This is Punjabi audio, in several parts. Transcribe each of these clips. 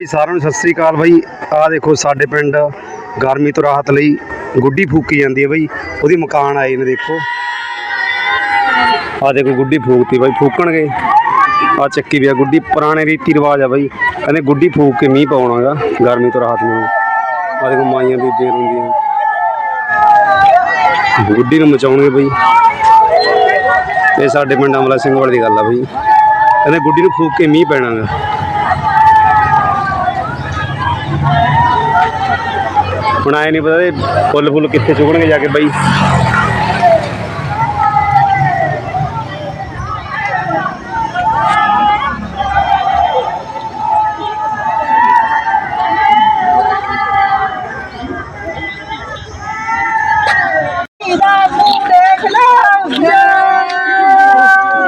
ਸਾਰਿਆਂ ਨੂੰ ਸਤਿ ਸ੍ਰੀ ਅਕਾਲ ਬਾਈ। ਆਹ ਦੇਖੋ ਸਾਡੇ ਪਿੰਡ, ਗਰਮੀ ਤੋਂ ਰਾਹਤ ਲਈ ਗੁੱਡੀ ਫੂਕੀ ਜਾਂਦੀ ਹੈ ਬਾਈ। ਉਹਦੀ ਮਕਾਨ ਆਏ ਨੇ ਦੇਖੋ। ਆਹ ਦੇਖੋ ਗੁੱਡੀ ਫੂਕਤੀ ਬਾਈ, ਫੂਕਣਗੇ। ਆਹ ਚੱਕੀ ਵੀ ਆ ਗੁੱਡੀ, ਪੁਰਾਣੇ ਰੀਤੀ ਰਿਵਾਜ ਆ ਬਾਈ। ਕਹਿੰਦੇ ਗੁੱਡੀ ਫੂਕ ਕੇ ਮੀਂਹ ਪਾਉਣਾਗਾ ਗਰਮੀ ਤੋਂ ਰਾਹਤ ਨੂੰ। ਆਹ ਦੇਖੋ ਮਾਈਆਂ ਬੀਬੀਆਂ ਹੁੰਦੀਆਂ ਗੁੱਡੀ ਨੂੰ ਮਚਾਉਣਗੇ ਬਾਈ। ਇਹ ਸਾਡੇ ਪਿੰਡ ਅਮਲਾ ਸਿੰਘ ਵਾਲੇ ਦੀ ਗੱਲ ਆ ਬਾਈ। ਕਹਿੰਦੇ ਗੁੱਡੀ ਨੂੰ ਫੂਕ ਕੇ ਮੀਂਹ ਪੈਣਾਗਾ। ਹੁਣ ਆਏ ਨਹੀਂ ਪਤਾ ਇਹ ਫੁੱਲ ਫੁੱਲ ਕਿੱਥੇ ਚੁਗਣਗੇ ਜਾ ਕੇ ਬਾਈ।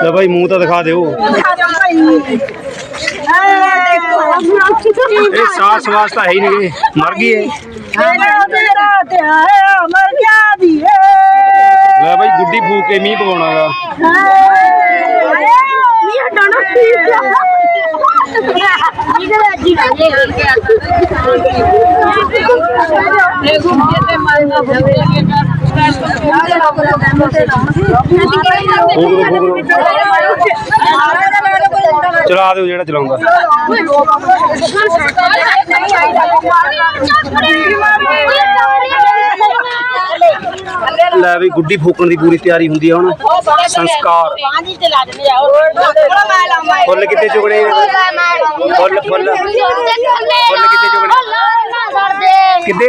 ਲੈ ਲੈ ਮੂੰਹ ਤਾਂ ਦਿਖਾ ਦਿਓ। ਇਹ ਸਾਸ ਵਾਸ ਤਾਂ ਹੈ ਹੀ ਨਹੀਂ ਮਰ ਗਈ ਇਹ ਤੇਰਾ ਤੇਰਾ ਤੇ ਆਇਆ ਮਰ ਗਿਆ ਦੀ ਲੈ ਬਾਈ ਗੁੱਡੀ ਫੂਕ ਕੇ ਮੀਂਹ ਪਵਾਉਣਾਗਾ ਇਹ ਡਾਣਾ ਚਲਾ ਦਿਓ ਜਿਹੜਾ ਚਲਾਉਂਦਾ। ਲੈ ਵੀ ਗੁੱਡੀ ਫੂਕਣ ਦੀ ਪੂਰੀ ਤਿਆਰੀ ਹੁੰਦੀ ਆ ਹੁਣ। ਸੰਸਕਾਰ। ਫੁੱਲ ਕਿੱਥੇ ਚੁਗਣੇ ਫੁੱਲ ਫੁੱਲ। ਕਿੱਥੇ ਚੁਗਣੇ ਕਿੱਦੇ?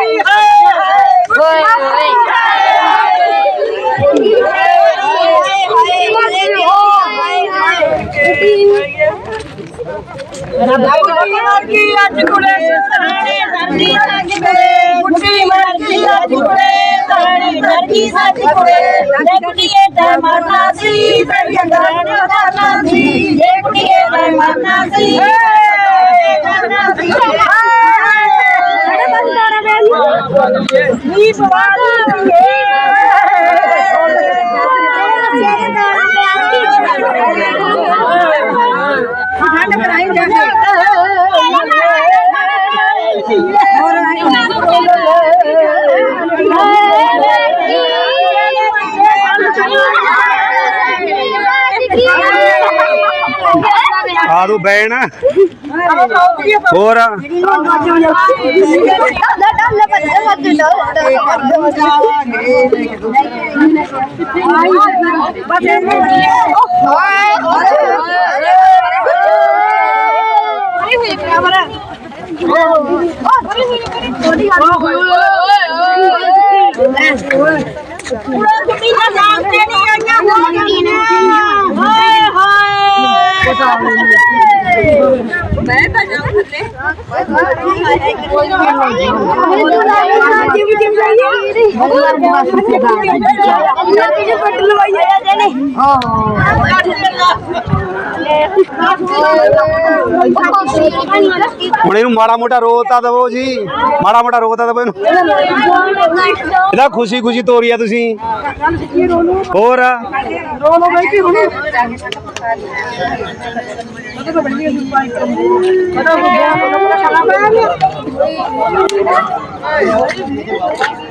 ਅੱਜ ਕੁੜੇ ਸਰਾਣੇ ਧਰਤੀ ਲੱਗ ਗਏ ਮੁੱਠੀ ਮਰਦੀ ਅੱਜ ਕੁੜੇ ਸਰਾਣੇ ਧਰਤੀ ਸੱਚ ਕੁੜੇ ਦੇਖੀਏ ਤੇ ਮਰਨਾ ਸੀ ਫਿਰ ਜੰਗਲ ਨੂੰ ਕਰਨਾ ਸੀ ਦੇਖੀਏ ਤੇ ਮਰਨਾ ਸੀ ਮਰਨਾ ਸੀ ਸਾਡੇ ਬੰਦਾਰਾ ਵੇ ਨੀ ਠੰਡ ਆ ਦੋ ਬੈਣ। ਹੋਰ? ਮੈਂ ਤਾਂ ਥੱਲੇ ਹੁਣ ਇਹਨੂੰ ਮਾੜਾ ਮੋਟਾ ਰੋਤਾ ਦਵੋ ਜੀ। ਮਾੜਾ ਮੋਟਾ ਰੋਤਾ ਦਵੋ ਇਹਨੂੰ। ਇਹਦਾ ਖੁਸ਼ੀ ਖੁਸ਼ੀ ਤੋਰੀਆ ਤੁਸੀਂ। ਹੋਰ? ਦਾਦੀ ਕਿਹੜਾ ਸਾਰਾ ਪਈਆ ਸੀ Kita udah, udah, udah, udah, ya.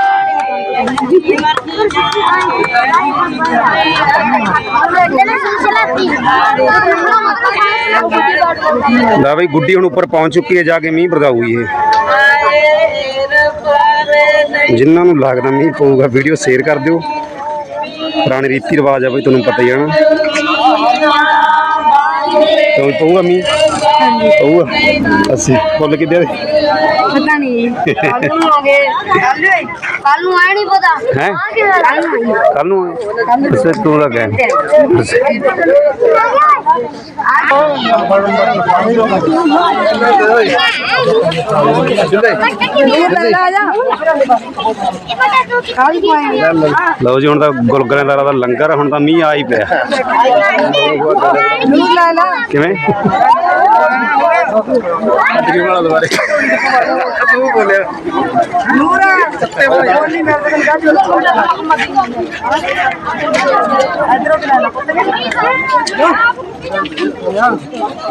ਲੈ ਬਈ, ਗੁੱਡੀ ਹੁਣ ਉੱਪਰ ਪਹੁੰਚ ਚੁੱਕੀ ਹੈ, ਜਾ ਕੇ ਮੀਂਹ ਵਰਦਾਊਗੀ ਇਹ। ਜਿਨ੍ਹਾਂ ਨੂੰ ਲੱਗਦਾ ਮੀਂਹ ਪਊਗਾ, ਵੀਡੀਓ ਸ਼ੇਅਰ ਕਰ ਦਿਓ। ਪੁਰਾਣੇ ਰੀਤੀ ਰਿਵਾਜ ਆ ਬਈ, ਤੁਹਾਨੂੰ ਪਤਾ ਹੀ ਹੈ ਨਾ। ਕਿਉਂ ਪਊਗਾ ਮੀਂਹ? ਪਊਗਾ? ਅਸੀਂ ਫੁੱਲ ਕਿੱਦੇ ਦੇ? ਪਤਾ ਨਹੀਂ ਕੱਲ ਨੂੰ ਆਗੇ ਕੱਲ ਨੂੰ ਆਇਆ ਨਹੀਂ ਪਤਾ। ਹੈ? ਕੱਲ ਨੂੰ ਆਏ? ਅੱਛਾ ਤੂੰ ਲੱਗਾ ਲਓ ਜੀ ਹੁਣ ਤਾਂ ਗੁਲਗੁਲਿਆਂ ਦਾ ਲੰਗਰ ਹੁਣ ਤਾਂ ਮੀਂਹ ਆ ਹੀ ਪਿਆ। ਕਿਵੇਂ? Yeah.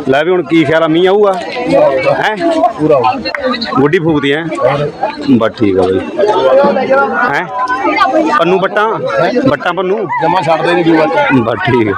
ਲੈ ਵੀ ਹੁਣ ਕੀ ਖਿਆਲ ਆ ਮੀਂਹ ਆਊਗਾ? ਹੈ? ਪੂਰਾ ਗੁੱਡੀ ਫੂਕਦੀ ਹੈ? ਬਸ ਠੀਕ ਆ ਬਈ। ਹੈ? ਪੰਨੂ ਬੱਟਾਂ? ਬੱਟਾਂ ਪੰਨੂ? ਜਮਾ ਛੱਡਦੇ ਨਹੀਂ ਦੂਆ ਬਸ ਠੀਕ ਹੈ